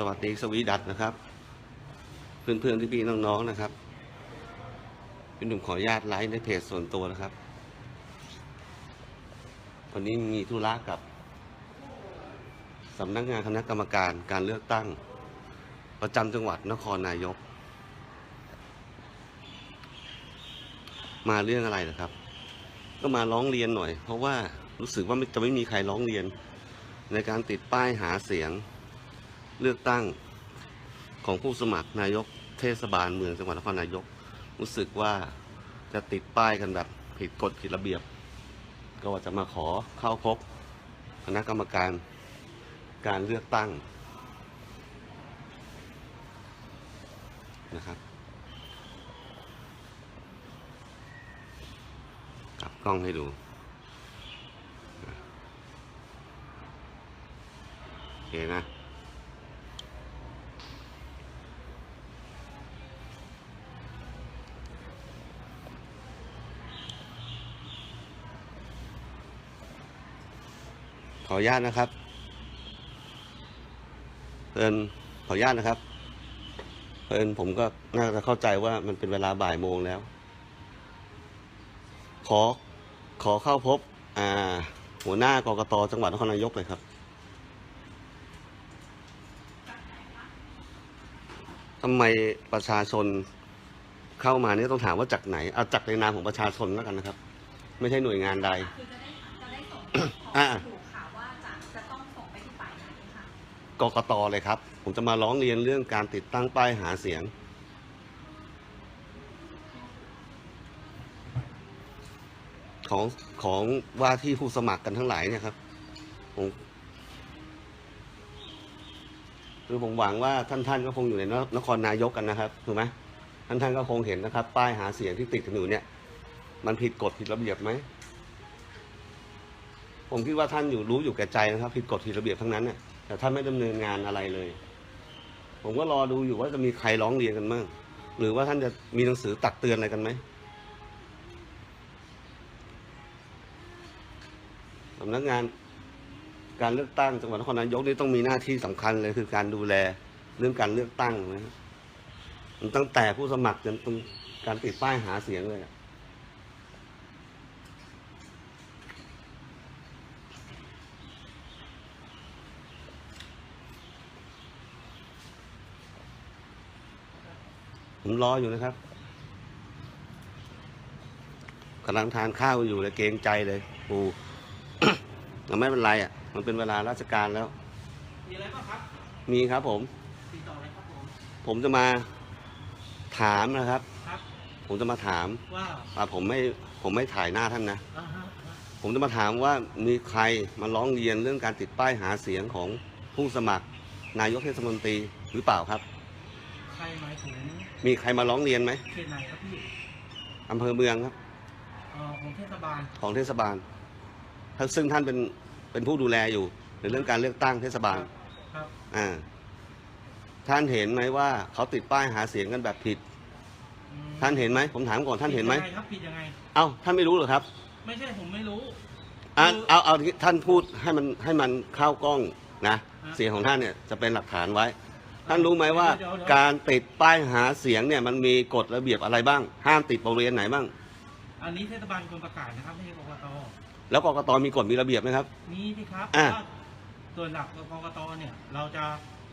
สวัสดีสวีดัตนะครับ เพื่อนๆที่พี่ๆน้องๆนะครับพี่หนุ่มขออนุญาตไลฟ์ในเพจส่วนตัวนะครับ วันนี้มีธุระกับสำนักงานคณะกรรมการการเลือกตั้ง ประจำจังหวัดนครนายก มาเรื่องอะไรนะครับ ก็มาร้องเรียนหน่อย เพราะว่ารู้สึกว่าจะไม่มีใครร้องเรียนในการติดป้ายหาเสียง เลือกตั้งของผู้สมัครนายกเทศบาลเมืองจังหวัดนครนายก รู้สึกว่าจะติดป้ายกันแบบผิดกฎผิดระเบียบ ก็ว่าจะมาขอเข้าพบคณะกรรมการการเลือกตั้งนะครับกลับกล้องให้ดูโอเคนะ ขออนุญาตนะครับเอินขออนุญาตนะครับเอินผมก็น่าจะเข้าใจว่ามันเป็นเวลาบ่ายโมงแล้ว ขอขอเข้าพบ อ่า หัวหน้ากกตจังหวัดนครนายกเลยครับทำไมประชาชนเข้ามาเนี่ยต้องถามว่าจากไหนเอาจากในนามของประชาชนแล้วกันนะครับ ไม่ใช่หน่วยงานใดคือจะได้จะได้ส่งขอ่า กกตเลยครับ ผมจะมาร้องเรียนเรื่องการติดตั้งป้ายหาเสียง ของของว่าที่ผู้สมัครกันทั้งหลายเนี่ยครับผมคือผมหวังว่าท่านท่านก็คงอยู่ในนนครนายกกันนะครับถูกไหมท่านท่านก็คงเห็นนะครับ ป้ายหาเสียงที่ติดกันอยู่เนี่ย มันผิดกฎผิดระเบียบไหมผมคิดว่าท่านอยู่รู้อยู่แก่ใจนะครับ ผิดกฎผิดระเบียบทั้งนั้นเนี่ย แต่ท่านไม่ดำเนินงานอะไรเลย ผมก็รอดูอยู่ว่าจะมีใครร้องเรียนกันบ้างหรือว่าท่านจะมีหนังสือตักเตือนอะไรกันไหมสำนักงานการเลือกตั้งจังหวัดนครนายกนี่ต้องมีหน้าที่สำคัญเลยคือการดูแลเรื่องการเลือกตั้งนะมันตั้งแต่ผู้สมัครจนถึงการติดป้ายหาเสียงเลยอะ ผมรออยู่นะครับกำลังทานข้าวอยู่เลยเกรงใจเลยปูแต่ไม่เป็นไรอะ มันเป็นเวลาราชการแล้ว มีอะไรบ้างครับ มีครับผมติดต่ออะไรครับผมผมจะมาถามนะครับครับผมจะมาถามว่าอ่าผมไม่ ผมไม่ถ่ายหน้าท่านนะอ่าฮะผมจะมาถามว่ามีใครมาร้องเรียนเรื่องการติดป้ายหาเสียงของผู้สมัคร นายกเทศมนตรีหรือเปล่าครับ ใครหมายถึง มีใครมาร้องเรียนไหมเขตไหนครับพี่อำเภอเมืองครับ เอ่อของเทศบาลของเทศบาลถ้าซึ่งท่านเป็นเป็นผู้ดูแลอยู่ ในเรื่องการเลือกตั้งเทศบาลครับอ่าท่านเห็นไหมว่าเขาติดป้ายหาเสียงกันแบบผิด อืมท่านเห็นไหมผมถามก่อนท่านเห็นไหมผิดยังงครับผิดยังไง เอ้าท่านไม่รู้เหรอครับไม่ใช่ผมไม่รู้ อะคือเอาเอาที่ท่านพูดให้มันให้มันเข้ากล้องนะฮะเสียงของท่านเนี่ยจะเป็นหลักฐานไว้ ท่านรู้ไหมว่าเดี๋ยวเดี๋ยวการติดป้ายหาเสียงเนี่ยมันมีกฎระเบียบอะไรบ้าง ห้ามติดบริเวณไหนบ้าง อันนี้เทศบาลเป็นคนประกาศนะครับไม่ใช่กกตแล้วกกตมีกฎมีระเบียบไหมครับ มีสิครับอะ ว่าส่วนหลักของกกตเนี่ย เราจะ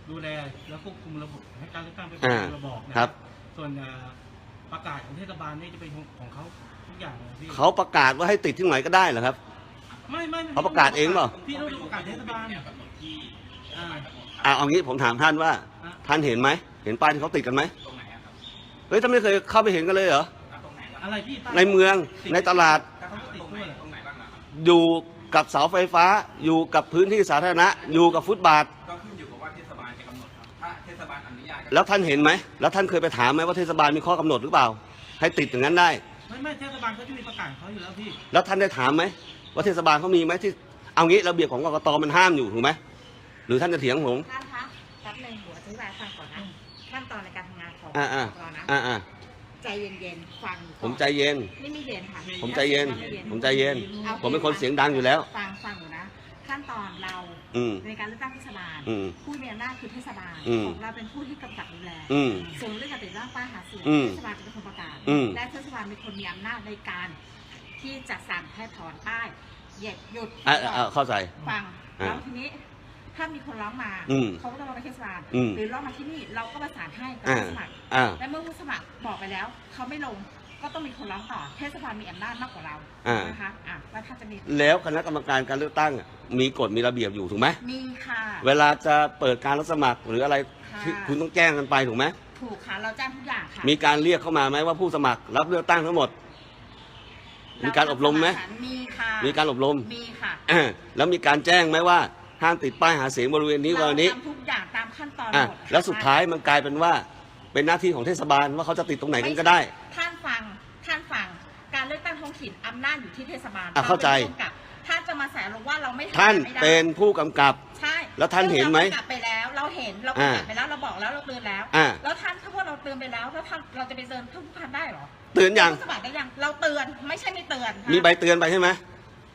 ดูแลและควบคุมระบบให้การเลือกตั้งเป็นไปอ่าตามระบอบนะครับ ส่วนเอ่อประกาศของเทศบาลนี่จะเป็นของเขาทุกอย่างเลยพี่เขาประกาศว่าให้ติดที่ไหนก็ได้เหรอครับ ไม่ไม่ไม่เขาประกาศเองเปล่า พี่ต้องดูประกาศเทศบาลอ่า อะเอางี้ผมถามท่านว่าอะท่านเห็นไหม เห็นป้ายที่เขาติดกันไหมเฮ้ยท่านไม่เคยเข้าไปเห็นกันเลยเหรออะไรพี่ป้ายในเมือง ในตลาดเขาติดด้วยเหรออยู่กับเสาไฟฟ้า อยู่กับพื้นที่สาธารณะ อยู่กับฟุตบาท ก็ขึ้นอยู่กับว่าเทศบาลจะกำหนดครับถ้าเทศบาลอนุญาตก็แล้วท่านเห็นไหม แล้วท่านเคยไปถามไหมว่าเทศบาลมีข้อกำหนดหรือเปล่า ให้ติดอย่างนั้นได้ ไม่ไม่เทศบาลเขาจะมีประกาศของเขาอยู่แล้วพี่ แล้วท่านได้ถามไหมว่าเทศบาลเขามีไหมที่ เอางี้ระเบียบของกกตมันห้ามอยู่ถูกไหม หรือท่านจะเถียงผม ท่านคะแป๊บหนึงหัวอธิบายฟังก่อนนะขั้นตอนในการทำงานของอ่าอ่า เรานะอ่าอ่าใจเย็นๆฟังก่อนผมใจเย็น ไม่มีเย็นค่ะผมใจเย็นไม่ผมใจเย็น อาผมเป็นคนเสียงดังอยู่แล้ว ฟังฟังอยู่นะ ขั้นตอนเราอืม ในการเลือกตั้งเทศบาลอืม ผู้มีอำนาจคือเทศบาลอืม ของเราเป็นผู้ที่กำกับดูแลอืม ส่วนเรื่องการติดตั้งป้ายหาเสียงอืมเทศบาลจะเป็นคนประกาศอืม และเทศบาลเป็นคนมีอำนาจในการที่จะสั่งให้ถอนป้ายเหยียดหยุดอะอะเข้าใจ ฟังอ่า แล้วทีนี้ ถ้ามีคนร้องมาอืมเขาก็ต้องมาเทศบาลอืมหรือร้องมาที่นี่เราก็ประสานให้กับอ่าผู้สมัครอ่า และเมื่อผู้สมัครบอกไปแล้วเขาไม่ลงก็ต้องมีคนร้องต่อเทศบาลมีอำนาจมากกว่าเราอ่าน นะคะอะว่าถ้าจะมีแล้วคณะกรรมการการเลือกตั้งอะมีกฎมีระเบียบอยู่ถูกไหมมีค่ะ เวลาจะเปิดการรับสมัครหรืออะไรค่ะ ที่คุณต้องแจ้งกันไปถูกไหมถูกค่ะเราแจ้งทุกอย่างค่ะมีการเรียกเข้ามาไหมว่าผู้สมัครรับเลือกตั้งทั้งหมด มีการอบรมไหม มีค่ะมีการอบรมมีค่ะ อ่าแล้วมีการแจ้งไหมว่า ห้ามติดป้ายหาเสียงบริเวณนี้บริเวณนี้เราทำทุกอย่างตามขั้นตอนอะหมดแล้วสุดท้ายมันกลายเป็นว่าเป็นหน้าที่ของเทศบาลว่าเขาจะติดตรงไหนกันก็ได้ ท่านฟังท่านฟังการเลือกตั้งท้องถิ่นอำนาจอยู่ที่เทศบาลอะเข้าใจรป็นผู้กำกับท่านจะมาแสลงว่าเราไม่ทำท่านไม่ได้เป็นผู้กำกับ ใช่แล้วท่านเห็นไหมรากำกับไปแล้ว เราเห็นเรากำกับไปแล้วเราบอกแล้วเราเตือนแล้ว อ่า แล้วท่านถ้าว่าเราเตือนไปแล้วแล้วท่านเราจะไปเตือนทุกท่านได้เหรอเตือนยังผู้สมัครได้ยังเราเตือนไม่ใช่ไม่เตือนค่ะมีใบเตือนไปใช่ไหม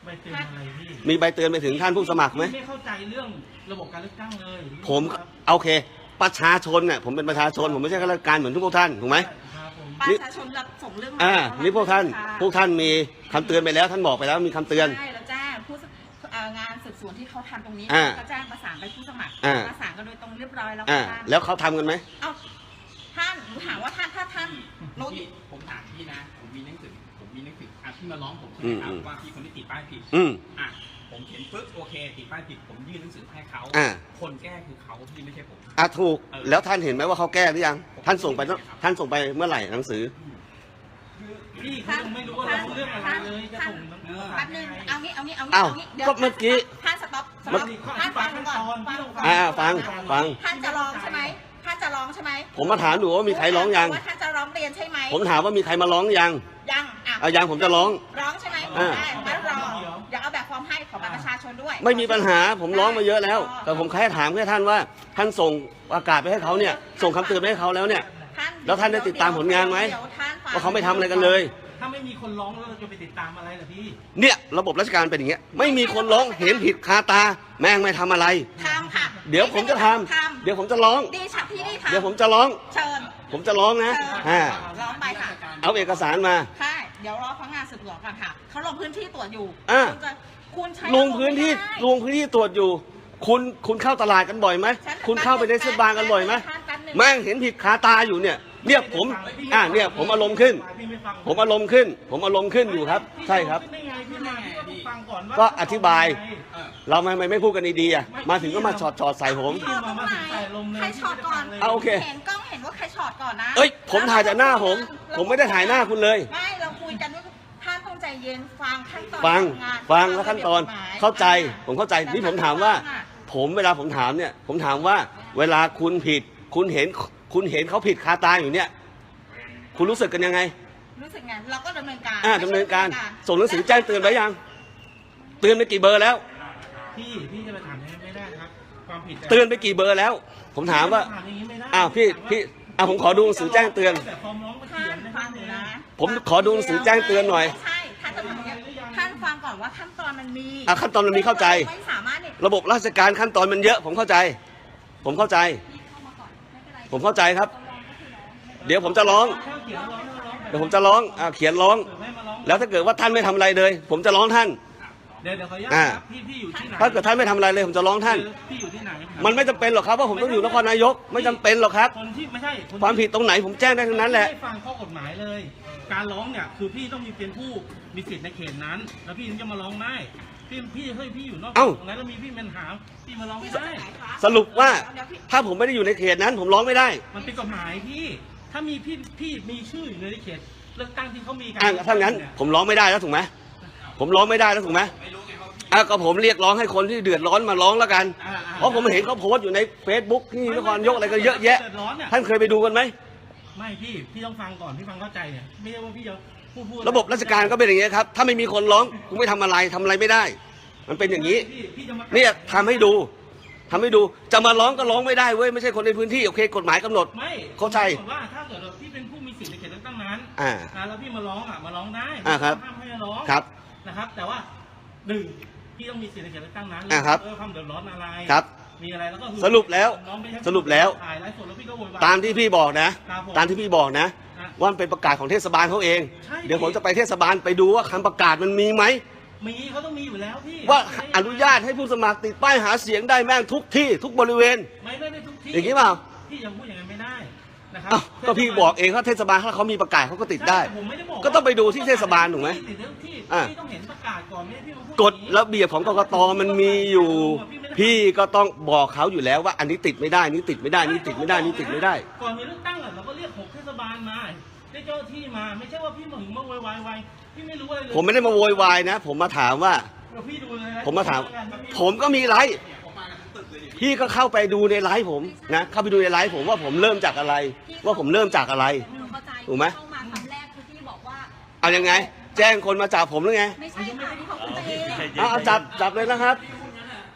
ใบเตือนอะไรพี่มีใบเตือนไปถึงท่านผู้สมัครไหมพี่ไม่เข้าใจเรื่องระบบการเลือกตั้งเลยผมครับโอเค ประชาชนเนี่ยผมเป็นประชาชน ผมไม่ใช่ข้าราชการเหมือนทุกพวกท่านถูกไหม ครับผมประชาชนรับส่งเรื่องมาอ่าเรนี่พวกท่านค่ะพวกท่านมีคำเตือนไปแล้ว ท่านบอกไปแล้วมีคำเตือน ใช่แล้วแจ้งผู้สเอ่องานสืบสวนที่เขาทำตรงนี้อ่าก็แจ้งประสานไปผู้สมัครอ่า ประสานกันโดยตรงเรียบร้อยแล้วอ่า ค่ะท่านแล้วเขาทำกันไหม เอาท่านหนูถามว่าท่านถ้าท่านรู้พี่ผมถามพี่นะ ผมมีหนังสือ ผมมีหนังสืออะพี่มาร้องผมใช่ไหมครับอืมว่าพี่คนที่ติดป้ายผิดอืม อะผมเขียนปึ๊บโอเคติดป้ายผิดผมยื่นหนังสือให้เขาอ่า คนแก้คือเขาพี่ไม่ใช่ผม อะถูกแล้วท่านเห็นไหมว่าเขาแก้หรือยังท่านส่งไปท่านส่งไปเมื่อไหร่หนังสือพี่เขายังไม่รู้ว่าเราเรื่องอะไรเลยจะส่งน้ำเออแป๊บนึงเอางี้ เอางี้ เอางี้ อ้าวเอางี้ดี๋ยวก็เมื่อกี้ ท่านสต็อปสมัต็นอปมีข้ออท่านธิบาฟัยงขั้นก่อนตอนฟังที่ต้องก่อนอ่าฟังฟัง ท่านจะร้องใช่ไหม ท่านจะร้องใช่ไหมผมมาถามดูว่ามีใครร้องยัง ว่าท่านจะร้องเรียนใช่ไหมผมถามว่ามีใครมาร้องยังยังอะเอายังผมจะร้อง ร้องใช่ไหมอ่า ได้งั้นรอเดี๋ยวเอาแบบฟอร์มให้ขอบัตรประชาชนด้วย ไม่มีปัญหาผมร้องมาเยอะแล้ว แต่ผมแค่ถามแค่ท่านว่า ท่านส่งประกาศไปให้เขาเนี่ยส่งคำเตือนไปให้เขาแล้วเนี่ย ท่านแล้วท่านได้ติดตามผลงานไหมเดี๋ยวท่านฟังว่าเขาไม่ทำอะไรกันเลย ถ้าไม่มีคนร้องแล้วเราจะไปติดตามอะไรล่ะพี่ เนี่ยระบบราชการเป็นอย่างเงี้ยไม่มีคนร้องเห็นผิดคาตา แม่งไม่ทำอะไร ทำค่ะเดี๋ยวผมจะทำทเดี๋ยวผมจะร้องำดีชัดที่นี่ทำเดี๋ยวผมจะร้อง เชิญ ผมจะร้องนะเชิญอ่าร้องไปค่ะเอาเอกสารมา ใช่เดี๋ยวรอพนักงานสืบสวนก่อนค่ะเขาลงพื้นที่ตรวจอยู่อ่าคุณจะคุณใช้ลงพื้นที่ระบบไม่ได้ลงพื้นที่ตรวจอยู่ คุณคุณเข้าตลาดกันบ่อยไหมฉันคุณเข้าไปในเทศบาลกันบ่อยไหมแป๊บนึงแม่งเห็นผิดคาตาอยู่เนี่ย เนี่ยผม อ่าเนี่ยผมอารมณ์ขึ้นพี่ไม่ฟังผมอารมณ์ขึ้น ผมอารมณ์ขึ้นอยู่ครับ ใช่ครับพี่ได้ไงพี่มาพี่ก็ต้องฟังก่อนว่าก็อธิบายเออเราทำไมไม่พูดกันดีๆอะมาถึงก็มาช็อตช็อตใส่ผมเอาตรงไหนใครช็อตก่อนเอาโอเคเห็นกล้องเห็นว่าใครช็อตก่อนนะเอ้ย ผมถ่ายจากหน้าผม ผมไม่ได้ถ่ายหน้าคุณเลย ไม่เราคุยกันว่าท่านต้องใจเย็นฟังขั้นตอนฟังทำานฟังแล้วขั้นตอนระบียบกฎหมยเข้าใจอะผมเข้าใจ นี่ผมถามว่าแต่ขั้นตอนอะผมเวลาผมถามเนี่ย ผมถามว่า เวลาคุณผิด คุณเห็น คุณเห็นเขาผิดคาตาอยู่เนี่ย คุณรู้สึกกันยังไง รู้สึกไงเราก็ดำเนินการอ่าดำเนินการ ส่งหนังสือแจ้งเตือนไปยัง เตือนไปกี่เบอร์แล้ว พี่พี่จะไปถามอย่างนี้ไม่ได้ครับ ความผิดเตือนไปกี่เบอร์แล้ว ผมถามว่าถามอย่างนี้ไม่ได้อ้าวพี่พี่อะผมขอดูหนังสือแจ้งเตือน แต่ฟอร์มร้องมาท่าเขียนนนะฟังหนูนะผมขอดูหนังสือแจ้งเตือนหน่อยไม่ใช่ท่านจะทำอย่างนี้ท่านฟังก่อนว่าขั้นตอนมันมีอะขั้นตอนมันมีเข้าใจ ไม่สามารถเนี่ยระบบราชการขั้นตอนมันเยอะ ผมเข้าใจ ผมเข้าใจ ผมเข้าใจครับต้องร้องก็คือร้องเดี๋ยวผมจะร้องถ้าเขียนร้องก็ร้อง เดี๋ยวผมจะร้องอ่าเขียนร้องเกิดไม่มาร้อง แล้วถ้าเกิดว่าท่านไม่ทำอะไรเลย ผมจะร้องท่าน เดี๋ยวเดี๋ยวขออนุญาตอ่าครับพี่พี่อยู่ที่ไหนถ้าเกิดท่านไม่ทำอะไรเลย ผมจะร้องท่านพี่อยู่ที่ไหนมันไม่จำเป็นหรอกครับว่าผมต้องอยู่นครนายกไม่จำเป็นหรอกครับ คนที่ไม่ใช่นที่ความผิดตรงไหนผมแจ้งได้ทั้งนั้นแหละ ไม่ฟังข้อกฎหมายเลย การร้องเนี่ยคือพี่ต้องมีเป็นผู้มีสิทธิ์ในเขตนั้น แล้วพี่ถึงจะมาร้องได้ พี่พี่เฮ้ยพี่อยู่นอกเอ้า ตรงนั้นแล้วมีพี่เป็นหามพี่มาร้องพี่ไม่จะได้ไปไหนคะสรุปว่าเดี๋ยวพี่ถ้าผมไม่ได้อยู่ในเขตนั้น ผมร้องไม่ได้มันเป็นกฎหมายพี่ ถ้ามีพี่พี่มีชื่ออยู่ในเขตเลือกตั้งที่เขามีกัอะถ้างั้น ผมร้องไม่ได้แล้วถูกไหมผมร้องไม่ได้แล้วถูกไหมไม่รู้ไงว่าพี่อะก็ผมเรียกร้องให้คนที่เดือดร้อนมาร้องแล้วกัน อ่าอ่าเพราะผมเห็นเขาโพสต์อยู่ใน Facebook ที่นครนายกอะไรก็เยอะแยะดืดร้อนเนี่ยท่านเคยไปดูกันไหม ไม่พี่ พี่ต้องฟังก่อน พี่ฟังเข้าใจเนี่ย ไม่ใช่ว่าพี่จะพูดพูด ระบบราชการก็เป็นอย่างนี้ยครับ ถ้าไม่มีคนร้องกูไม่ทำอะไรทำอะไรไม่ได้ มันเป็นอย่างนี้พี่พี่จะมาเนี่ยทำให้ดูทำให้ดู จะมาร้องก็ร้องไม่ได้เว้ยไม่ใช่คนในพื้นที่โอเคกฎหมายกำหนด ไม่เข้าใจผมว่าถ้าเกิดว่าพี่เป็นผู้มีสิทธิ์ในเขตเลือกตั้งนั้นอ่านะแล้วพี่มาร้องอะมาร้องได้อ่าครับ ห้ามให้ร้องครับ นะครับ แต่ว่าหนึ่งพี่ต้องมีสิทธิ์ในเขตเลือกตั้งนั้นอะครับ เออความเดือดร้อนอะไรครับ มีอะไรแล้วก็คือสรุปแล้วน้องไม่ใช่สรุปแล้ว ถ่ายไลฟ์สดแล้วพี่ก็โวยวาย ตามที่พี่บอกนะ ครับผม ตามที่พี่บอกนะอะ ว่ามันเป็นประกาศของเทศบาลเขาเอง ใช่ เดี๋ยวผมจะไปเทศบาลไปดูว่าคำประกาศมันมีไหม มีเขาต้องมีอยู่แล้วพี่ว่าอนุญาตให้ผู้สมัครติดป้ายหาเสียงได้แม่งทุกที่ทุกบริเวณ ไม่ได้ในทุกที่อย่างนี้เปล่า พี่ยังพูดอย่างนั้นไม่ได้นะครัอ้าวก็พี่บอกเองว่าเทศบาลถ้าเขามีประกาศเขาก็ติดได้ ใช่ผมไม่ได้บอกก็ต้องไปดูที่เทศบาลถูกไหม ติดเรื่องที่อะ พี่ต้องเห็นประกาศก่อนไม่ให้พี่มาพูดกฎระเบียบของกกตมันมีอยู่ พี่ก็ต้องบอกเขาอยู่แล้วว่าอันนี้ติดไม่ได้นี่ติดไม่ได้นี่ติดไม่ได้นี่ติดไม่ได้ ก่อนมีเลือกตั้งอะเราก็เรียกหกเทศบาลมา เรียกเจ้าหน้าที่มา ไม่ใช่ว่าพี่มาถึงมาโวยวายไวพี่ไม่รู้อะไรเลยผมไม่ได้มาโวยวายนะ ผมมาถามว่า เดี๋ยวพี่ดูเลยนะผมมาถาม ผมก็มีไลฟ์พี่ก็เข้าไปดูในไลฟ์ผมนะเข้าไปดูในไลฟ์ผมว่าผมเริ่มจากอะไร ว่าผมเริ่มจากอะไร หนูเข้าใจถูกไหม เข้ามาคำแรกคือพี่บอกว่า เอายังไง แจ้งคนมาจับผมหรือไงไม่ใช่ค่ะที่เขาพูดเองเอาเอาจับจับเลยนะครับ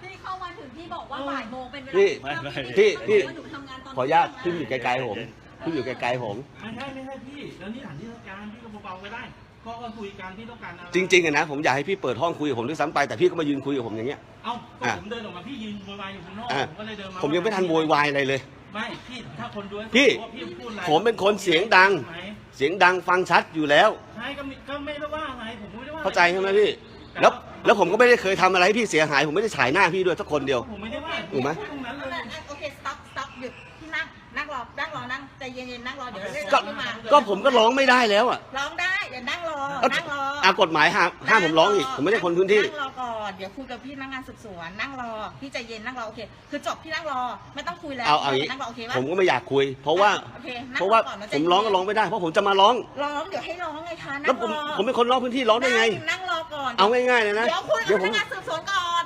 พี่เข้ามาถึงพี่บอกว่าบ่ายโมงเป็นเวลาพี่ที่พี่พี่หนูทำงานตอนขออนุญาตพี่อยู่ไกลๆผม พี่อยู่ไกลๆผม ไม่ใช่ไม่ใช่พี่ แล้วนี่ฐานที่ราชการพี่ก็เบาๆก็ได้ ก็ก็คุยกันพี่ต้องการอะไรจริงๆอะนะผมอยากให้พี่เปิดห้องคุยกับผมด้วยซ้ำไปแต่พี่ก็มายืนคุยกับผมอย่างเงี้ย เอ้าก็อะผมเดินออกมาพี่ยืนโวยวายอยู่ข้างนอกอะ ผมก็เลยเดินมาผมยังไม่ทันโวยวายอะไรเลย ไม่พี่ถ้าคนดูให้พี่ว่าพี่พูดอะไรผมเป็นคนเสียงดังไหมเสียงดังฟังชัดอยู่แล้ว ใช่ก็มีก็ไม่ได้ว่าอะไรผมก็ไม่ได้ว่าอะรเข้าใจใช่ไหมพี่ แล้วแล้วผมก็ไม่ได้เคยทำอะไรให้พี่เสียหาย ผมไม่ได้ฉายหน้าพี่ด้วยสักคนเดียว ผมไม่ได้ว่าถูกไหม พูดตรงนั้นเลย โอเค stop stop หยุดพี่นั่ง นั่งรอ นั่งรอ นั่งใจ เย็นๆนั่งรอเดี๋ยวเรียกก็พี่มาก็ผมก็ร้องไม่ได้แล้วอะร้องได้เดี๋ยวนั่งรอเอานั่งรออะกฎหมายห้ามห้ามผมร้องอีก ผมไม่ได้คนพื้นที่ นั่งรอก่อน เดี๋ยวคุยกับพี่พนักงานสืบสวน นั่งรอ พี่ใจเย็นนั่งรอโอเค คือจบพี่นั่งรอ ไม่ต้องคุยแล้วเอาเอาอย่างนี้ นั่งรอโอเคปะ ผมก็ไม่อยากคุย เพราะว่า โอเคนั่งเพราะว่าก่อนนใจผมร้องก็ร้องไม่ได้ เพราะผมจะมาร้อง ร้องเดี๋ยวให้ร้องไงคะนั่แล้วงผมรอผมเป็นคนร้องพื้นที่ร้องได้ไง นั่งรอก่อน เอาง่ายๆเลยนะเดี๋ยวคุยเดี๋กัยวผมบพนักงานสืบสวนก่อน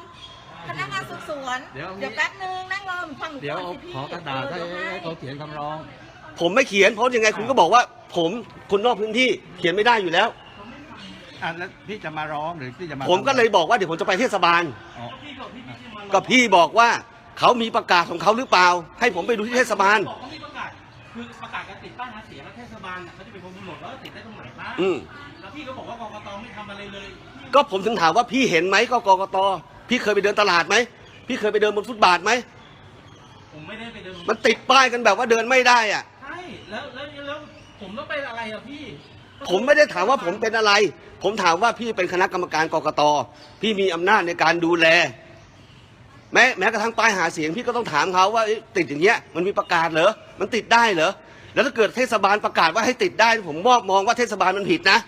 พนักงานสืบสวน เดี๋ยว เดี๋ยวแป๊บนึงนั่งรอฟังหนูเดี๋ยวก่อนสิพี่ขอกระดาษให้เออให้เขาเขียนคำร้อง ผมไม่เขียนเพราะยังไงคุณก็บอกว่า ผมคนนอกพื้นที่เขียนไม่ได้อยู่แล้ว อะแล้วพี่จะมาร้องหรือพี่จะมาผมก็เลยบอกว่าเดี๋ยวผมจะไปเทศบาล อ๋อพี่บอกพี่พี่จะมาก็พี่บอกว่าเขามีประกาศของเขาหรือเปล่า ให้ผมไปดูที่เทศบาล บอกเขามีประกาศ คือประกาศการติดป้ายหาเสียงแล้วเทศบาลน่ะเขาจะเป็นคนกำหนดว่าติดได้ตรงไหนบ้างอืม แล้วพี่ก็บอกว่ากกตไม่ทำอะไรเลยพี่ก็ผมถึงถามว่าพี่เห็นไหมก็กกตพี่เคยไปเดินตลาดไหมพี่เคยไปเดินบนฟุตบาทไหมผมไม่ได้ไปเดินมันติดป้ายกันแบบว่าเดินไม่ได้อะใช่ แล้วแล้วแล้วผมต้องไปอะไรอะพี่ ผมไม่ได้ถามว่าผมเป็นอะไร ผมถามว่าพี่เป็นคณะกรรมการกกต พี่มีอำนาจในการดูแล แม้แม้กระทั่งป้ายหาเสียงพี่ก็ต้องถามเขาว่าเอ๊ะติดอย่างเงี้ยมันมีประกาศเหรอ มันติดได้เหรอ แล้วถ้าเกิดเทศบาลประกาศว่าให้ติดได้ ผมมองมองว่าเทศบาลมันผิดนะ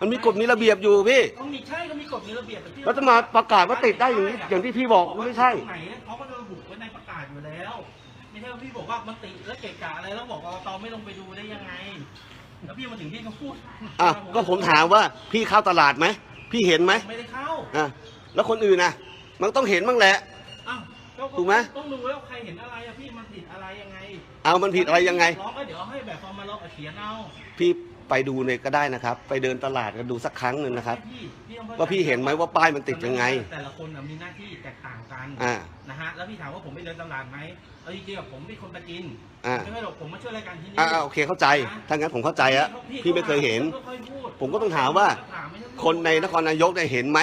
มันมีกฎมีระเบียบอยู่พี่ ต้องมีใช่ก็มีกฎมีระเบียบแต่พี่แล้วจะมาประกาศว่าติดได้อย่างนี้อย่างที่พี่บอกไม่ใช่ ตรงไหนเขาก็จะ ไม่ใช่ว่าพี่บอกว่ามันติดแล้วเกะกะอะไรแล้วบอกกตไม่ลงไปดูได้ยังไง แล้วพี่มาถึงพี่ก็พูดอะก็ผมถามว่าพี่เข้าตลาดไหมพี่เห็นไหมไม่ได้เข้าอะแล้วคนอื่นนะมันต้องเห็นบ้างแหละอ้าวถูกไหมต้องดูแล้วใครเห็นอะไรอะพี่มันผิดอะไรยังไง เอามันผิดอะไรยังไงร้องก็เดี๋ยวให้แบบฟอร์มาลอกเขียนเอาพี่ ไปดูเลยก็ได้นะครับ ไปเดินตลาดกันดูสักครั้งหนึ่งนะครับพี่พี่ต้องเข้ใจว่าพี่เห็นไหมว่าป้ายมันติดยังไง แต่ละคนน่ะมีหน้าที่แตกต่างกันอ่านะฮะแล้วพี่ถามว่าผมไปเดินตลาดไหมเอาจริงๆอะผมเป็นคนประจินอ่า ไม่ใช่หรอกผมมาช่วยรายการที่นี่อ่าโอเคเข้าใจถ้างั้นผมเข้าใจอะพี่ไม่เคยเห็นค่อยๆพูดผมก็ต้องถามว่าถามไม่ใช่คนในนครนายกได้เห็นไหม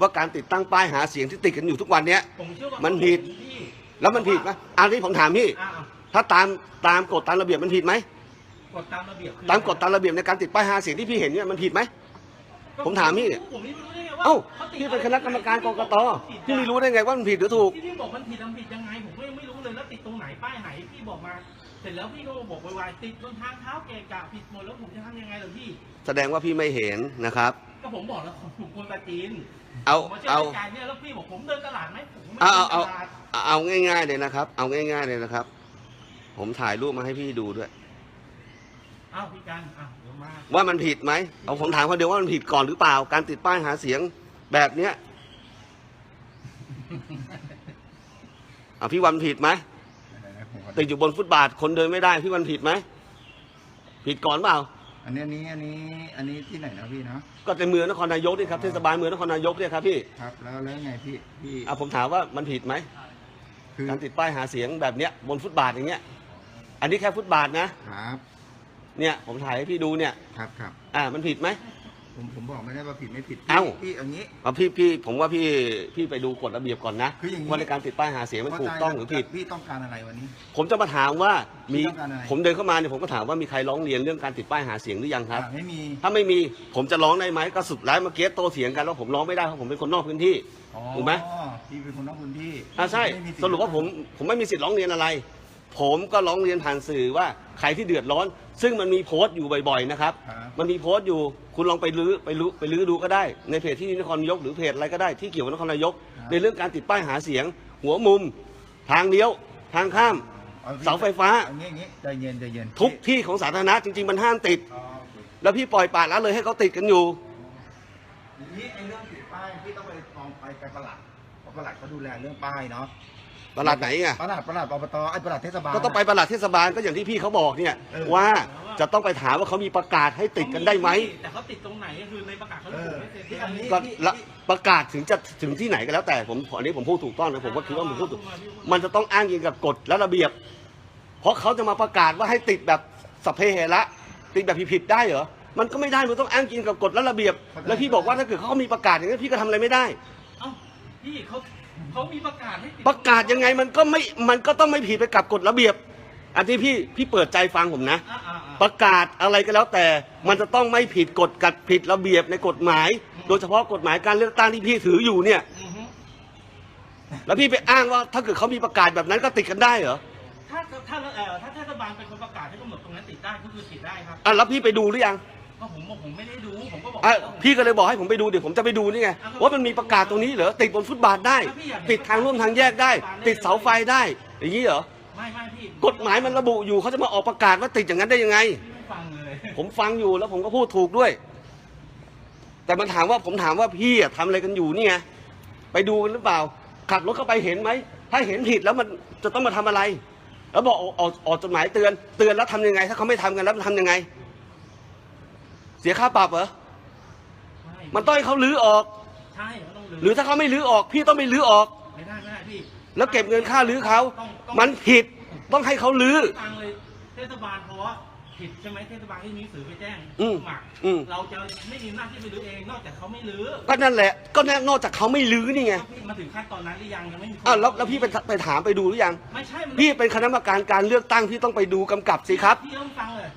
ว่าการติดตั้งป้ายหาเสียงที่ติดกันอยู่ทุกวันเนี้ย ผมเชื่อว่ามันผิด พี่แล้วมันผิดไหมอันนี้ผมถามพี่ อ่า ถ้าตามตามกฎตามระเบียบมันผิดไหม กฎตามระเบียบคือตามกฎตามระเบียบในการติดป้ายหาเสียงที่พี่เห็นเนี่ยมันผิดไหม ผมถามพี่ ผมไม่รู้ได้ไงว่าเอ้าขติดพี่เป็นคณะกรรมการกกตผิดพี่ไม่รู้ได้ไงว่ามันผิดหรือถูก ที่พี่บอกมันผิดมันผิดยังไงผมก็ยังไม่รู้เลยแล้วติดตรงไหนป้ายไหนพี่บอกมา เสร็จแล้วพี่ก็บอกวายๆติดบนทางเท้าเกะกะผิดหมดแล้วผมจะทำยังไงล่ะพี่ แสดงว่าพี่ไม่เห็นนะครับ ก็ผมบอกแล้วผมคนปราจีนเอาผมมาเจอเอารายการเนี่ยแล้วพี่บอกผมเดินตลาดไหมผมก็ไม่เอาได้เอาเดินเอาตลาดเอาง่ายๆเลยนะครับ เอาง่ายๆเลยนะครับ ผมถ่ายรูปมาให้พี่ดูด้วยเอ้าพี่กันอ้าวเดี๋ยวมาว่ามันผิดไหมเอาผมถามเขาเดียวว่ามันผิดก่อนหรือเปล่า การติดป้ายหาเสียงแบบเนี้ยเอาพี่วันผิดไหมติดอยู่บนฟุตบาทคนเดินไม่ได้พี่วันผิดไหมผิดก่อนเปล่า อันนี้อันนี้อันนี้อันนี้ที่ไหนนะพี่เนาะก็ในเมืองนครนายกนี่ครับเทศบาลเมืองนครนายกเนี่ยครับพี่ครับแล้วแล้วไงพี่พี่เอาผมถามว่ามันผิดไหมคือการติดป้ายหาเสียงแบบเนี้ยบนฟุตบาทอย่างเงี้ย อันนี้แค่ฟุตบาทนะครับ เนี่ยผมถ่ายให้พี่ดูเนี่ย ครับครับอ่ามันผิดไหม ผมผมบอกไม่ได้ว่าผิดไม่ผิดเอ้า พี่เอางี้ เอาพี่พี่ผมว่าพี่พี่ไปดูกฎระเบียบก่อนนะคืออย่างนี้ ว่าในการติดป้ายหาเสียงมันถูกต้องหรือผิด พี่ต้องการอะไรวันนี้ ผมจะมาถามว่ามีพี่ต้องการอะไร ผมเดินเข้ามาเนี่ยผมก็ถามว่ามีใครร้องเรียนเรื่องการติดป้ายหาเสียงหรือยังครับ อ่าไม่มีถ้าไม่มีผมจะร้องได้ไหมก็สุดท้ายเมื่อกี้โตเถียงกันว่าผมร้องไม่ได้เพราะผมเป็นคนนอกพื้นที่ อ๋อถูกไหม พี่เป็นคนนอกพื้นที่อ่าใช่ ไม่มีทธิ์สรุปว่าผมผมไม่มีสิทธิ์ร้องเรียนอะไร ผมก็ร้องเรียนผ่านสื่อว่าใครที่เดือดร้อน ซึ่งมันมีโพสต์อยู่บ่อยๆนะครับ ครับ มันมีโพสต์อยู่คุณลองไปลื้อไปลื้อไปลื้อดูก็ได้ ในเพจที่นครนายกหรือเพจอะไรก็ได้ที่เกี่ยวกับนครนายก ในเรื่องการติดป้ายหาเสียง หัวมุม ทางเลี้ยว ทางข้ามอพี่เสาไฟฟ้า เอางี้อย่างงี้ใจเย็นใจเย็นทุกที่ของสาธารณะจริงๆมันห้ามติด อ๋อโอเคแล้วพี่ปล่อยปละละเลยให้เขาติดกันอยู่ ทีนี้ไอ้เรื่องติดป้ายพี่ต้องไปลองไปไปประหลัดเพราะประหลัดเขาดูแลเรื่องป้ายเนาะ ประหลัดไหนอะประหลัดประหลัดอบตไอ้ประหลัดเทศบาล ก็ต้องไปประหลัดเทศบาลก็อย่างที่พี่เขาบอกเนี่ย เออ ว่าจะต้องไปถามว่าเขามีประกาศให้ติดกันได้ไหมแต่เขาติดตรงไหนก็คือในประกาศเขาเอระบุอไม่เสร็จที่ที่อัอันนนี้นี้ก็ละประกาศถึงจะถึงที่ไหนก็แล้วแต่ผมอันนี้ผมพูดถูกต้องนะผมก็คิดว่าผมพูดถูก มันจะต้องอ้างอิงกับกฎและระเบียบ เพราะเขาจะมาประกาศว่าให้ติดแบบสพเพเหระติดแบบผิดๆได้เหรอ มันก็ไม่ได้ มันต้องอ้างอิงกับกฎและระเบียบ แล้วพี่บอกว่าถ้าเกิดเขามีประกาศอย่างนั้นพี่ก็ทำอะไรไม่ได้ เอ้าพี่เขา เขามีประกาศให้ติดประกาศยังไงมันก็ไม่ มันก็ต้องไม่ผิดไปกับกฎระเบียบ อันที่พี่พี่เปิดใจฟังผมนะ อ่าอ่าอ่าประกาศอะไรก็แล้วแต่ มันจะต้องไม่ผิดกฎกัดผิดระเบียบในกฎหมาย โดยเฉพาะกฎหมายการเลือกตั้งที่พี่ถืออยู่เนี่ย อือฮึแล้วพี่ไปอ้างว่าถ้าเกิดเขามีประกาศแบบนั้นก็ติดกันได้เหรอ ถ้าถ้าเอ่อถ้าเทศบาลเป็นคนประกาศให้กำหนดตรงนั้นติดได้ก็คือติดได้ครับ อะแล้วพี่ไปดูหรือยัง ก็ผมบอกผมไม่ได้ดู ผมก็บอกอะว่าผมพี่ก็เลยบอกให้ผมไปดูเดี๋ยวผมจะไปดูนี่ไงว่ามันมีประกาศตรงนี้เหรอติดบนฟุตบาทได้ ติดทางร่วมทางแยกได้ ติดเสาไฟได้ อย่างนี้เหรอไม่ไม่พี่กฎหมายมันระบุอยู่เขาจะมาออกประกาศว่าติดอย่างนั้นได้ยังไงพี่ไม่ฟังเลยผมฟังอยู่แล้วผมก็พูดถูกด้วย แต่มันถามว่าผมถามว่าพี่อะทำอะไรกันอยู่นี่ไงไปดูกันหรือเปล่า ขับรถเข้าไปเห็นไหมถ้าเห็นผิดแล้วมันจะต้องมาทำอะไร แล้วบอกออกออกออกจดหมายเตือนเตือนแล้วทำยังไง ถ้าเขาไม่ทำกันแล้วมันทำยังไง เสียค่าปรับเหรอ ไม่มันต้องให้เขาลื้อออก ใช่มันต้องหรือถ้าเขาไม่ลื้อออก พี่ต้องไปลื้อออก ไม่ได้ไม่ได้พี่แล้วเก็บเงินค่าลื้อเขา ต้องต้องมันผิด ต้องให้เขาลื้อฟังเลยเทศบาลเพราะว่าผิดใช่ไหมเทศบาลที่มีหนังสือไปแจ้งอืมหมักอืม เราจะไม่มีหน้าที่ไปรื้อเองนอกจากเขาไม่รื้อก็นั่นแหละ ก็แน่นอกจากเขาไม่ลื้อนี่ไงถ้าพี่มาถึงขั้นตอนนั้นหรือยังยังไม่มีคนอ้าวแล้วแล้วพี่ไปไปถามไปดูหรือยัง ไม่ใช่มันพี่เป็นคณะกรรมการการเลือกตั้งพี่ต้องไปดูกำกับสิครับ พี่ต้องฟังเลย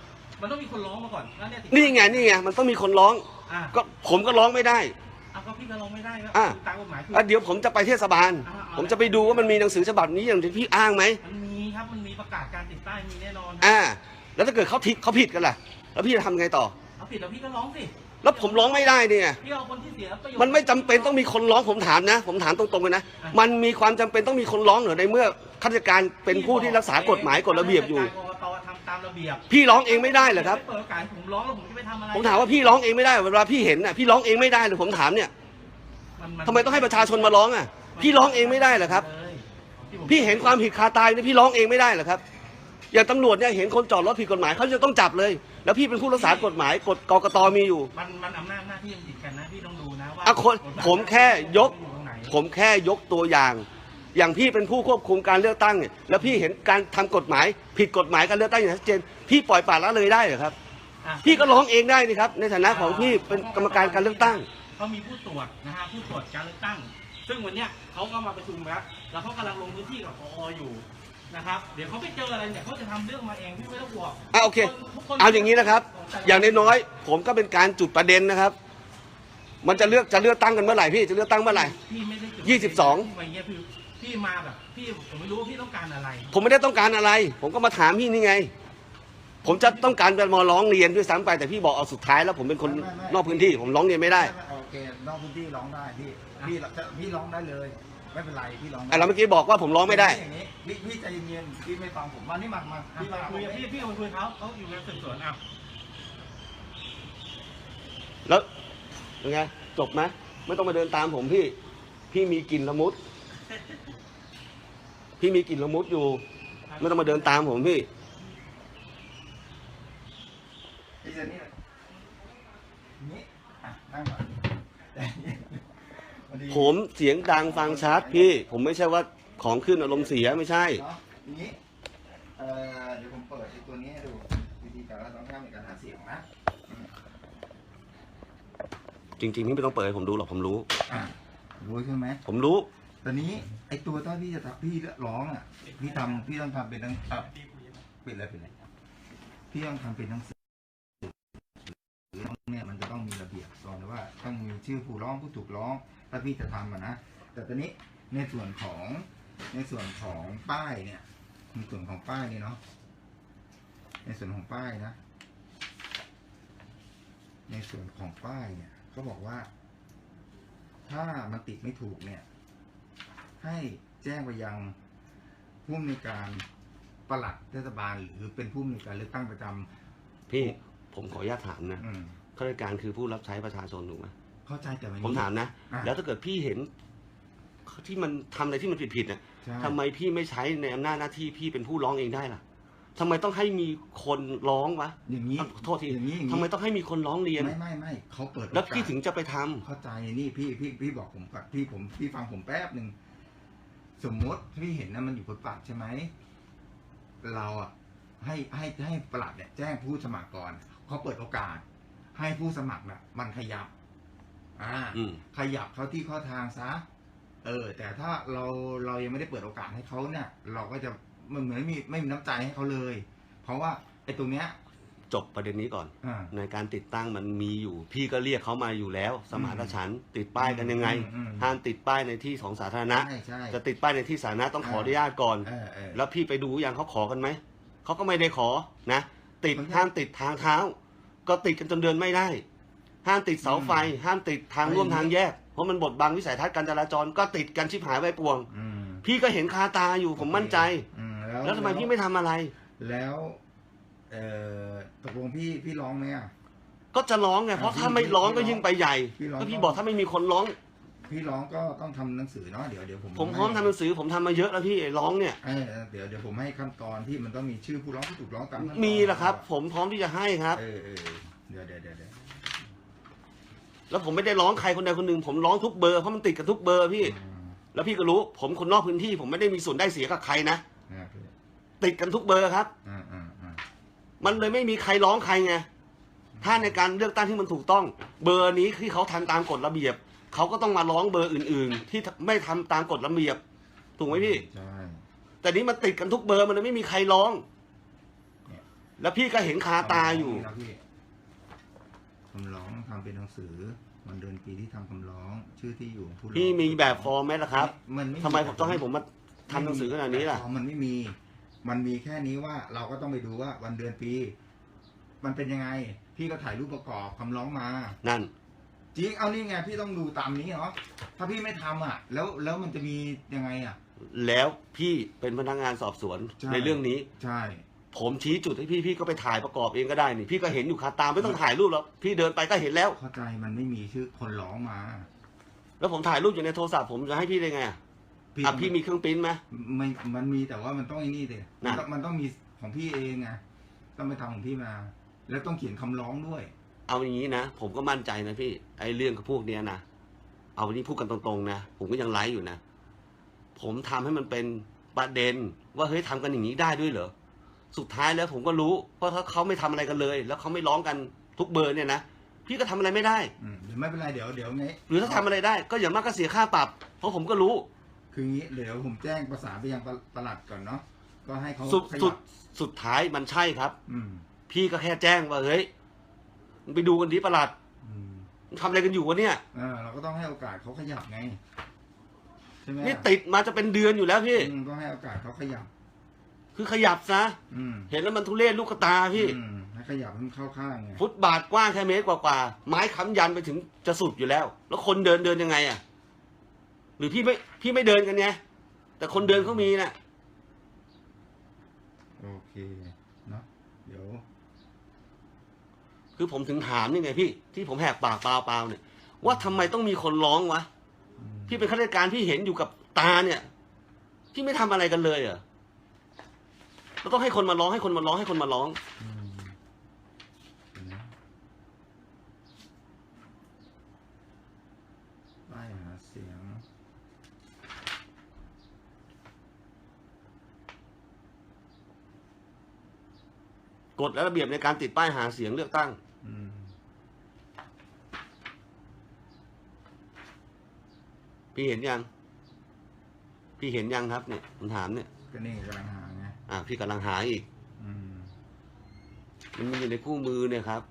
มันต้องมีคนร้องมาก่อนแล้วเนี่ยนี่ไงนี่ไงมันต้องมีคนร้องอะก็ผมก็ร้องไม่ได้เอาก็พี่ก็ร้องไม่ได้ก็อะ ตามกฎหมายคือ อะเดี๋ยวผมจะไปเทศบาล อ่าผมจะไปดูว่ามันมีหนังสือฉบับนี้อย่างที่พี่อ้างไหมมันมีครับมันมีประกาศการติดป้ายมีแน่นอนอ่า แล้วถ้าเกิดเขาผิดเขาผิดกันล่ะ แล้วพี่จะทำไงต่อ เอาผิดแล้วพี่ก็ร้องสิแล้วผมร้องไม่ได้เนี่ย พี่เอาคนที่เสียประโยชน์ มันไม่จำเป็นต้องมีคนร้องผมถามนะ ผมถามตรงๆเลยนะ มันมีความจำเป็นต้องมีคนร้องเหรอในเมื่อข้าราชการเป็นผู้ที่รักษากฎหมายกฎระเบียบอยู่กก ตทำตามระเบียบพี่ร้องเองไม่ได้เหรอครับ ไม่เปิดโอกาสให้ผมร้องแล้วผมจะไปทำอะไรผมถามว่าพี่ร้องเองไม่ได้เหรอเวลาพี่เห็นน่ะพี่ร้องเองไม่ได้เหรือผมถามเนี่ยนนทำไมต้องให้ประชาชนมาร้องอะ พี่ร้องเองไม่ได้เหรอครับ เลยที่ผมพี่เห็นความผิดคาตายเนี่ยพี่ร้องเองไม่ได้เหรอครับ อย่างตำรวจเนี่ยเห็นคนจอดรถผิดกฎหมายเขาจะต้องจับเลย แล้วพี่เป็นผู้รักษากฎหมายกฎกกตมีอยู่ มันมันอำนาจหน้าที่มันติดกันนะพี่ต้องดูนะว่าอะคนกฎหายผมแค่ยก อยู่ตรงไหน ผมแค่ยกตัวอย่าง อย่างพี่เป็นผู้ควบคุมการเลือกตั้งเนี่ยแล้วพี่เห็นการทำกฎหมาย ผิดกฎหมายการเลือกตั้งอย่างชัดเจน พี่ปล่อยปละละเลยได้เหรอครับ อะพี่ก็ร้องเองได้นี่ครับในฐานะของพี่เป็นกรรมการการเลือกตั้ง เขามีผู้ตรวจนะฮะผู้ตรวจการเลือกตั้ง ซึ่งวันเนี้ยเขาก็มาประชุมแล้วแล้วเขากำลังลงพื้นที่กับพออยู่นะครับ เดี๋ยวเขาไปเจออะไรเนี่ยเขาจะทำเรื่องมาเองพี่ไม่ต้องกลัวอะโอเค ทุกคนเอาอย่างนี้นะครับ อย่างน้อยๆผมก็เป็นการจุดประเด็นนะครับ มันจะเลือกจะเลือกตั้งกันเมื่อไหร่พี่จะเลือกตั้งเมื่อไหร่ พี่ไม่ได้จุดยี่สิบสองที่มาเงี้ยพี่ พี่มาแบบพี่ผมไม่รู้ว่าพี่ต้องการอะไร ผมไม่ได้ต้องการอะไร ผมก็มาถามพี่นี่ไง ผมจะต้องการจะมาร้องเรียนด้วยซ้ำไปแต่พี่บอกเอาสุดท้ายแล้วผมเป็นคนนอกพื้นที่ ผมร้องเรียนไม่ได้โอเคนอกพื้นที่ร้องได้พี่พี่พี่ร้องได้เลย ไม่เป็นไรพี่ร้องได้อะแล้วเมื่อกี้บอกว่าผมร้องไม่ได้อย่างนี้พี่พี่ใจเย็นๆพี่ไม่ฟังผมมานี่มามาอะพี่มาคุยกับพี่พี่เอาไปคุยกับเขาเขาอยู่ในสืบสวนอะแล้วยังไงจบไหมไม่ต้องมาเดินตามผมพี่ พี่มีกลิ่นละมุด พี่มีกลิ่นละมุดอยู่ ไม่ต้องมาเดินตามผมพี่พี่เจนนี่นี่อะนั่งก่อนใจเย็นพอดีผมเสียงดังฟังชัดพี่ ผมไม่ใช่ว่าของขึ้นอารมณ์เสียไม่ใช่ เนาะอย่างนี้เอ่อเดี๋ยวผมเปิดไอ้ตัวนี้ให้ดูวิธีการรับรองข้ามในการหาเสียงนะจริงๆพี่ไม่ต้องเปิดให้ผมดูหรอกผมรู้ อะรู้ใช่ไหมผมรู้ ตอนนี้ไอตัวถ้าพี่จะทำพี่ร้องอะ พี่ทำพี่ต้องทำเป็นทั้งอะปิดเลยปิดเลยพี่ต้องทำเป็นทั้งสือเนี่ยมันจะต้องมีระเบียบก่อนว่าต้องมีชื่อผู้ร้องผู้ถูกร้อง ถ้าพี่จะทำอะนะ แต่ตอนนี้ในส่วนของในส่วนของป้ายเนี่ยในส่วนของป้ายนี่เนาะในส่วนของป้ายนะ ในส่วนของป้ายเนี่ยเขาบอกว่า ถ้ามันติดไม่ถูกเนี่ย ให้แจ้งไปยังผู้อำนวยการปลัดเทศบาล หรือเป็นผู้อำนวยการเลือกตั้งประจพี่ผมขออนุญาตถามนะำอืมข้าราชการคือผู้รับใช้ประชาชนถูกไหมเข้าใจแต่วันผมนี้ถามนะ อะ แล้วถ้าเกิดพี่เห็นที่มันทำอะไรที่มันผิดผิดๆน่ะใช่ทำไมพี่ไม่ใช้ในอำนาจหน้าที่พี่เป็นผู้ร้องเองได้ล่ะทำไมต้องให้มีคนร้องวะอย่างนี้โทษทีอย่างนี้อย่างนี้ทำไมต้องให้มีคนร้องเรียน ไม่ไม่ไม่เขาเปิดโอกาสแล้วพี่ถึงจะไปทำ เข้าใจนี่พี่พี่พี่บอกผมก่อนพี่ผมพี่ฟังผมแป๊บหนึ่ง สมมติพี่เห็นนะมันอยู่บนปลัดใช่ไหมเราอะให้ให้ให้ปลัดเนี่ยแจ้งผู้สมัครก่อนเขาเปิดโอกาส ให้ผู้สมัครน่ะ มันขยับ อ่าอืมขยับเขาที่ข้อทางซะเออ แต่ถ้าเราเรายังไม่ได้เปิดโอกาสให้เขาเนี่ย เราก็จะมันเหมือนไม่มีไม่มีน้ำใจให้เขาเลย เพราะว่าไอ้ตรงเนี้ย จบประเด็นนี้ก่อนอ่า ในการติดตั้งมันมีอยู่ พี่ก็เรียกเขามาอยู่แล้ว สมานฉันท์ติดป้ายกันยังไงอืมอืม ห้ามติดป้ายในที่ของสาธารณะ ใช่ใช่ จะติดป้ายในที่สาธารณะต้องขออนุญาตก่อน เออเออ แล้วพี่ไปดูยังเขาขอกันไหม เขาก็ไม่ได้ขอนะ ติดมันก็ห้ามติดทางเท้า ก็ติดกันจนเดินไม่ได้ ห้ามติดเสาไฟ ห้ามติดทางร่วมทางแยก เพราะมันบดบังวิสัยทัศน์การจราจรก็ติดกันชิบหายไปปวง อืมพี่ก็เห็นคาตาอยู่ผมมั่นใจ อืมแล้วทำไมพี่ไม่ทำอะไร แล้ว เอ่อตกลงพี่พี่ร้องไหมอะ ก็จะร้องไง เพราะถ้าไม่ร้องก็ยิ่งไปใหญ่พี่ร้อง ก็พี่บอกถ้าไม่มีคนร้อง พี่ร้องก็ต้องทำหนังสือเนาะเดี๋ยวเดี๋ยวผมผมพร้อมทำหนังสือผมทำมาเยอะแล้วพี่ไอ้ร้องเนี่ย เออเออเดี๋ยวเดี๋ยวผมให้ขั้นตอนที่มันต้องมีชื่อผู้ร้องผู้ถูกร้องตามขั้นตอนมีแหละครับ ผมพร้อมที่จะให้ครับ เออเออเออเดี๋ยวเดี๋ยวเดี๋ยวเดี๋ยวแล้วผมไม่ได้ร้องใครคนใดคนหนึ่งผมร้องทุกเบอร์เพราะมันติดกันทุกเบอร์พี่ อืมแล้วพี่ก็รู้ ผมคนนอกพื้นที่ ผมไม่ได้มีส่วนได้เสียกับใครนะ อ่าพี่ติดกันทุกเบอร์ครับ อ่าอ่าอ่า มันเลยไม่มีใครร้องใครไงถ้าในการเลือกตั้งที่มันถูกต้อง เบอร์นี้ที่เขาทำตามกฎระเบียบเขาก็ต้องมาร้องเบอร์อื่น ๆ ที่ไม่ทำตามกฎระเบียบ ถูกไหมพี่ใช่แต่นี้มันติดกันทุกเบอร์มันเลยไม่มีใครร้องเนี่ยแล้วพี่ก็เห็นคาตาอยู่นะพี่คำร้องทำเป็นหนังสือวันเดือนปีที่ทำคำร้อง ชื่อที่อยู่ของผู้ร้องพี่มีแบบฟอร์มไหมล่ะครับ มันไม่ทำไมผมต้องให้ผมมาทำหนังสือขนาดนี้ล่ะแบบฟอร์มมันไม่มี มันมีแค่นี้ว่าเราก็ต้องไปดูว่าวันเดือนปี มันเป็นยังไง พี่ก็ถ่ายรูปประกอบคำร้องมา นั่น จริงเอานี่ไงพี่ต้องดูตามนี้เนาะถ้าพี่ไม่ทำอะ แล้วแล้วมันจะมียังไงอะ แล้วพี่เป็นพนักงานสอบสวนใช่ ในเรื่องนี้ ใช่ ผมชี้จุดให้พี่พี่ก็ไปถ่ายประกอบเองก็ได้นี่พี่ก็เห็นอยู่คาตาไม่ต้องถ่ายรูปแล้วพี่เดินไปก็เห็นแล้ว เข้าใจมันไม่มีชื่อคนร้องมา แล้วผมถ่ายรูปอยู่ในโทรศัพท์ผมจะให้พี่ได้ไงอะ อะพี่มีเครื่องปริ้นท์ไหม ไม่มันมีแต่ว่ามันต้องไอ้นี่สิน่ะมันต้องมันต้องมีของพี่เองไงต้องไปทำของพี่มา แล้วต้องเขียนคำร้องด้วย เอาอย่างนี้นะ ผมก็มั่นใจนะพี่ ไอ้เรื่องพวกเนี้ยนะ เอาวันนี้พูดกันตรงๆนะ ผมก็ยังไลฟ์อยู่นะ ผมทำให้มันเป็นประเด็น ว่าเฮ้ยทำกันอย่างนี้ได้ด้วยเหรอ สุดท้ายแล้วผมก็รู้ เพราะถ้าเขาไม่ทำอะไรกันเลย แล้วเขาไม่ร้องกันทุกเบอร์เนี่ยนะ พี่ก็ทำอะไรไม่ได้ อืมเดี๋ยวไม่เป็นไรเดี๋ยวเดี๋ยวไงหรือถ้าทำอะไรได้ก็อย่างมากก็เสียค่าปรับ เพราะผมก็รู้ คืองี้เดี๋ยวผมแจ้งประสานไปยังตลาดก่อนเนาะก็ให้เขาสุดขสุยัดบสุดท้ายมันใช่ครับ อืมพี่ก็แค่แจ้งว่าเฮ้ยมึงไปดูกันดีประหลัดอืมมึงทำอะไรกันอยู่วะเนี่ย เออเราก็ต้องให้โอกาสเขาขยับไงใช่ไหมนี่ติดมาจะเป็นเดือนอยู่แล้วพี่ อืมก็ให้โอกาสเขาขยับ คือขยับซะอืมเห็นแล้วมันทุเรศลูกกระตาพี่ อืมให้ขยับให้มันเข้าข้างไงฟุตบาทกว้างแค่เมตรกว่าๆไม้ค้ำยันไปถึงจะสุดอยู่แล้ว แล้วคนเดินเดินยังไงอะ หรือพี่ไม่พี่ไม่เดินกันไงแต่คนเดินเขามีน่ะโอเคเนาะเดี๋ยว คือผมถึงถามนี่ไงพี่ ที่ผมแหกปากเปล่าๆเนี่ย ว่าทำไมต้องมีคนร้องวะอืมพี่เป็นข้าราชการพี่เห็นอยู่กับตาเนี่ย พี่ไม่ทำอะไรกันเลยเหรอเราต้องให้คนมาร้องให้คนมาร้องให้คนมาร้องอืมเดี๋ยวนะป้ายหาเสียง กฎและระเบียบในการติดป้ายหาเสียงเลือกตั้งอืมพี่เห็นยัง พี่เห็นยังครับเนี่ยผมถามเนี่ย ก็นี่กำลังหาไงอ่าพี่กำลังหาอีก อืมมันมีอยู่ในคู่มือเนี่ยครับ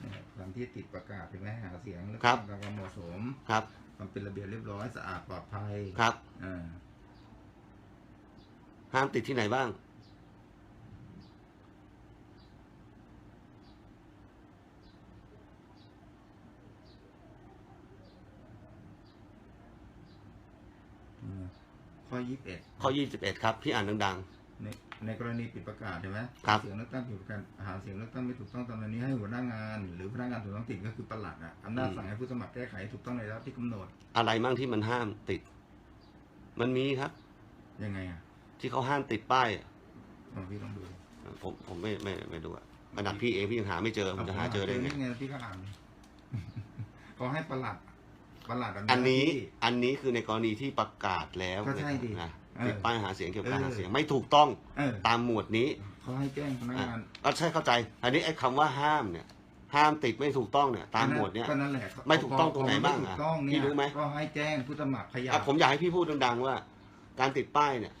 เนี่ยตามที่ติดประกาศถึงแม้หาเสียงแล้วครับก็ความเหมาะสมครับความเป็นระเบียบเรียบร้อยสะอาดปลอดภัยครับอ่า ห้ามติดที่ไหนบ้างอืมข้อยี่สิบเอ็ดข้อ 21 ครับ พี่อ่านดัง ในในกรณีปิดประกาศใช่ไหมครับ เสียงเลือกตั้งผิดประกาศหาเสียงเลือกตั้งไม่ถูกต้องตามนี้ให้หัวหน้างาน หรือพนักงานส่วนท้องถิ่นก็คือปลัดอะอำนาจสั่งให้ผู้สมัครแก้ไขให้ถูกต้องในระดับที่กำหนด ๆ อะไรมั่งที่มันห้ามติด มันมีครับ ยังไงอะ ที่เขาห้ามติดป้ายอะลองพี่ต้องดูผมผมไม่ไม่ไม่ดูอะขนาดพี่เองพี่ยังหาไม่เจอผมจะหาเจอได้ไง ไงพี่ก็อ่าน เขาให้ปลัดปลัดำาจอันนี้ที่ อันนี้คือในกรณีที่ประกาศแล้วก็ใช่ดินะเออติดป้ายหาเสียงเกี่ยวกับการเออหาเสียงไม่ถูกต้องเออ ตามหมวดนี้เขาให้แจ้งพนักอะงานก็ใช่เข้าใจ อันนี้ไอ้คำว่าห้ามเนี่ย ห้ามติดไม่ถูกต้องเนี่ย ตามหมวดเนี้ยก็นั่นแหละไม่ถูกต้องตรงไหนบ้างไม่อะถูกต้องเนี่ยพี่รู้ไหม ก็ให้แจ้งผู้สมัครขยัอะผมอยากให้พี่พูดดังๆว่า การติดป้ายเนี่ย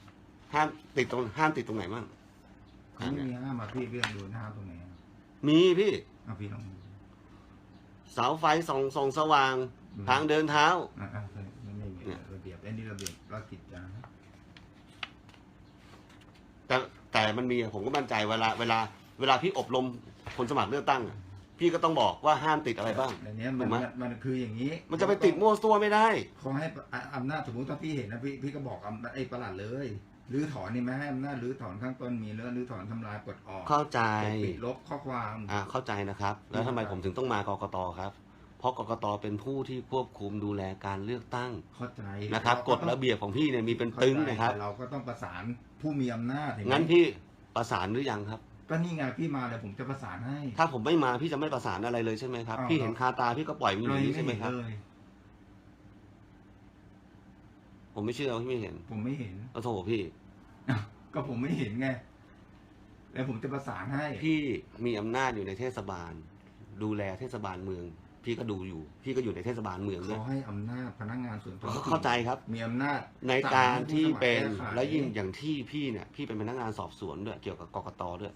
ห้ามติดตรงห้ามติดตรงไหนบ้างเขาไม่มีห้ามมาพี่พี่ลองดูห้ามตรงไหนอะมีพี่ เอาพี่ลองดูเสาไฟส่องส่องสว่างอืมทางเดินเท้า อะอะไม่ไม่มีเนี่ยระเบียบอันนี้ระเบียบราชกิจจาแต่แต่มันมีผมก็มั่นใจเวลาเวลาเวลาพี่อบรมคนสมัครเลือกตั้งอะพี่ก็ต้องบอกว่าห้ามติดอะไรบ้างในเนี้ยมันถูกไหมมันมันคืออย่างนี้มันจะไปติดมั่วซั่วไม่ได้ เขาให้อะอำนาจสมมติถ้าพี่เห็นนะพี่พี่ก็บอกอำไอ้ประหลัดเลย หรือถอนนี่ไม่ให้อำนาจหรือถอนข้างต้นมีเรื่องหรือถอนทำลายกดออกเข้าใจปกปิดลบข้อความ อ่าเข้าใจนะครับ แล้วทำไมผมถึงต้องมากกตครับ เพราะกกตเป็นผู้ที่ควบคุมดูแลการเลือกตั้งเข้าใจนะครับเรากฎระเบียบของพี่เนี่ยมีเป็นตึงนะครับแต่เราก็ต้องประสานผู้มีอำนาจเห็ไหมงั้นพี่ประสานหรือยังครับก็นี่ไงพี่มาเลยผมจะประสานให้ ถ้าผมไม่มาพี่จะไม่ประสานอะไรเลยใช่ไหมครับอ้าวพี่เห็นคาตาพี่ก็ปล่อยมันอยู่อย่างนี้ใช่ไหมครับ เลย ผมไม่เชื่อว่าพี่ไม่เห็นผมไม่เห็น เอาโถพี่ ก็ผมไม่เห็นไง แล้วผมจะประสานให้ พี่มีอำนาจอยู่ในเทศบาล ดูแลเทศบาลเมือง พี่ก็ดูอยู่ พี่ก็อยู่ในเทศบาลเมืองด้วยเขาให้อำนาจพนักงานส่วนตัวเข้าใจครับ มีอำนาจในการที่เป็นสั่งให้ผู้สมัครและยิ่งก้ไขอย่างที่พี่เนี่ย พี่เป็นพนักงานสอบสวนด้วย เกี่ยวกับกกตด้วย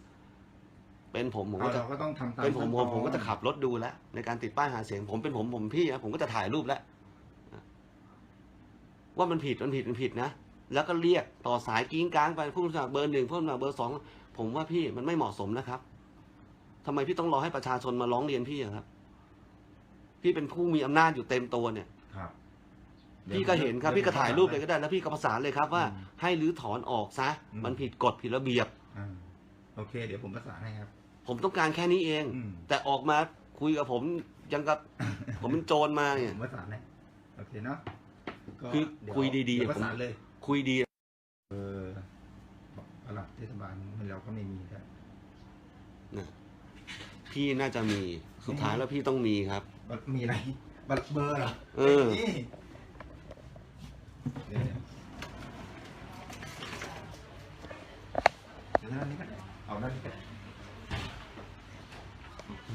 เป็นผมผมเอาก็จะเราก็ต้องทำตามเป็นผมผมขั้นตอนผมก็จะขับรถดูแล้วในการติดป้ายหาเสียง ผมเป็นผมผมพี่นะผมก็จะถ่ายรูปแล้ว ว่ามันผิดมันผิดมันผิดนะ แล้วก็เรียกต่อสายกิ้งก้างไปผู้สมัครเบอร์หนึ่งผู้สมัครเบอร์สองผมว่าพี่มันไม่เหมาะสมนะครับทำไมพี่ต้องรอให้ประชาชนมาร้องเรียนพี่อะครับ พี่เป็นผู้มีอำนาจอยู่เต็มตัวเนี่ยครับพี่ก็เห็นครับพี่ก็ถ่ายรูปเลยก็ได้ แล้วพี่ก็ประสานเลยครับว่าอืมให้รื้อถอนออกซะอืมมันผิดกฎผิดระเบียบอ่าโอเค เดี๋ยวผมประสานให้ครับ ผมต้องการแค่นี้เองอืมแต่ออกมาคุยกับผมยังกับผมเป็นโจรมาเนี่ยผมประสานให้โอเคเนาะ ก็คือเดี๋วคุยดีๆเดี๋ยวประสานเลย คุยดี เออประหลัดเทศบาลเราก็ไม่มีครับ นะพี่น่าจะมีสุดท้ายแล้วพี่ต้องมีครับมีอะไรบัตรเบอร์เหรอเออ นี่เดี๋ยวเดี๋ยวเดี๋ยวด้านนี้ก็ได้เอาด้านนี้ก็ได้โอเค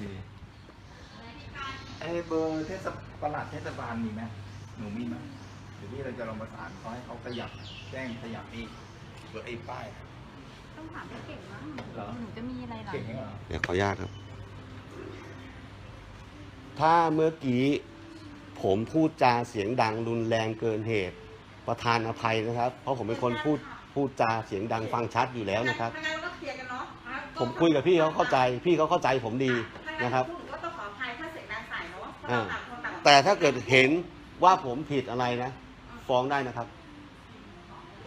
ไอ้เบอร์เทศประหลัดเทศบาลมีไหมหนูมีไหมเดี๋ยวนี้เราจะลองประสานเขาให้เขาขยับแจ้งขยับนี่เบอร์ไอ้ป้ายต้องถามพี่เก่งมั้งเหรอหนูจะมีอะไรหรอเก่งไหมเหรอเดี๋ยวขออนุญาตครับ ถ้าเมื่อกี้ผมพูดจาเสียงดังรุนแรงเกินเหตุ ประธานอภัยนะครับ เพราะผมเป็นคนพูดพูดจาเสียงดังฟังชัดอยู่แล้วนะครับ ถ้างั้นเราก็เคลียร์กันเนาะอะผมคุยกับพี่เขาเข้าใจ พี่เขาเข้าใจผมดีนะครับถ้างั้นพวกหนูก็ต้องขออภัยถ้าเสียงดังใส่เนาะเพราะอ่าเราต่างคนต่างแต่ถ้าเกิดเห็นว่าผมผิดอะไรนะ ฟ้องได้นะครับ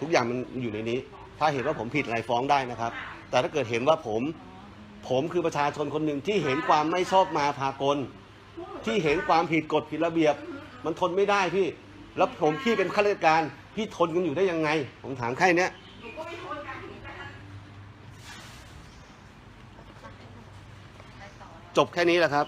ทุกอย่างมันอยู่ในนี้ ถ้าเห็นว่าผมผิดอะไรฟ้องได้นะครับ แต่ถ้าเกิดเห็นว่าผม ผมคือประชาชนคนหนึ่งที่เห็นความไม่ชอบมาพากล ที่เห็นความผิดกฎผิดระเบียบ มันทนไม่ได้พี่ แล้วผมพี่เป็นข้าราชการพี่ทนกันอยู่ได้ยังไง ผมถามแค่เนี้ยจบแค่นี้แหละครับ